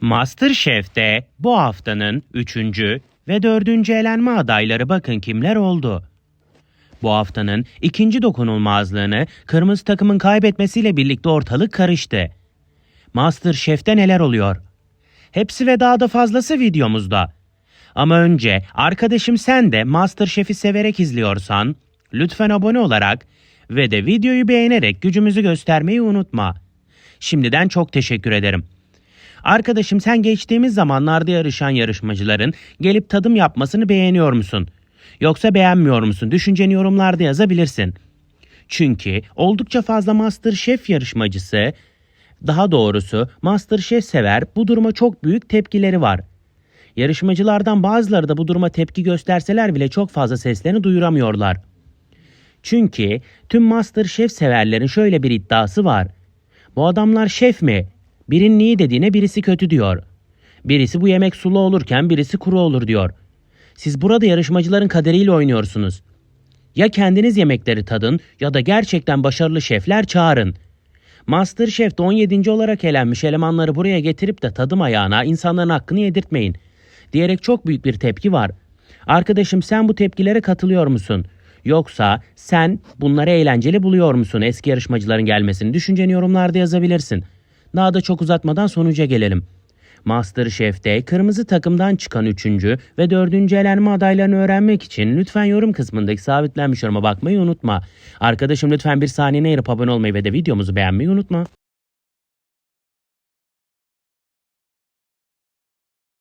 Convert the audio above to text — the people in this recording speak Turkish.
Masterchef'te bu haftanın 3. ve 4. elenme adayları bakın kimler oldu. Bu haftanın ikinci dokunulmazlığını kırmızı takımın kaybetmesiyle birlikte ortalık karıştı. Masterchef'te neler oluyor? Hepsi ve daha da fazlası videomuzda. Ama önce arkadaşım sen de Masterchef'i severek izliyorsan lütfen abone olarak ve de videoyu beğenerek gücümüzü göstermeyi unutma. Şimdiden çok teşekkür ederim. Arkadaşım sen geçtiğimiz zamanlarda yarışan yarışmacıların gelip tadım yapmasını beğeniyor musun? Yoksa beğenmiyor musun? Düşünceni yorumlarda yazabilirsin. Çünkü oldukça fazla Masterchef yarışmacısı, daha doğrusu Masterchef sever bu duruma çok büyük tepkileri var. Yarışmacılardan bazıları da bu duruma tepki gösterseler bile çok fazla seslerini duyuramıyorlar. Çünkü tüm Masterchef severlerin şöyle bir iddiası var. Bu adamlar şef mi? Birinin iyi dediğine birisi kötü diyor. Birisi bu yemek sulu olurken birisi kuru olur diyor. Siz burada yarışmacıların kaderiyle oynuyorsunuz. Ya kendiniz yemekleri tadın ya da gerçekten başarılı şefler çağırın. Masterchef'te 17. olarak elenmiş elemanları buraya getirip de tadım ayağına insanların hakkını yedirtmeyin. Diyerek çok büyük bir tepki var. Arkadaşım sen bu tepkilere katılıyor musun? Yoksa sen bunları eğlenceli buluyor musun eski yarışmacıların gelmesini? Düşünceni yorumlarda yazabilirsin. Daha da çok uzatmadan sonuca gelelim. Masterchef'te kırmızı takımdan çıkan 3. ve 4. elenme adaylarını öğrenmek için lütfen yorum kısmındaki sabitlenmiş yoruma bakmayı unutma. Arkadaşım lütfen bir saniyene ayırıp abone olmayı ve de videomuzu beğenmeyi unutma.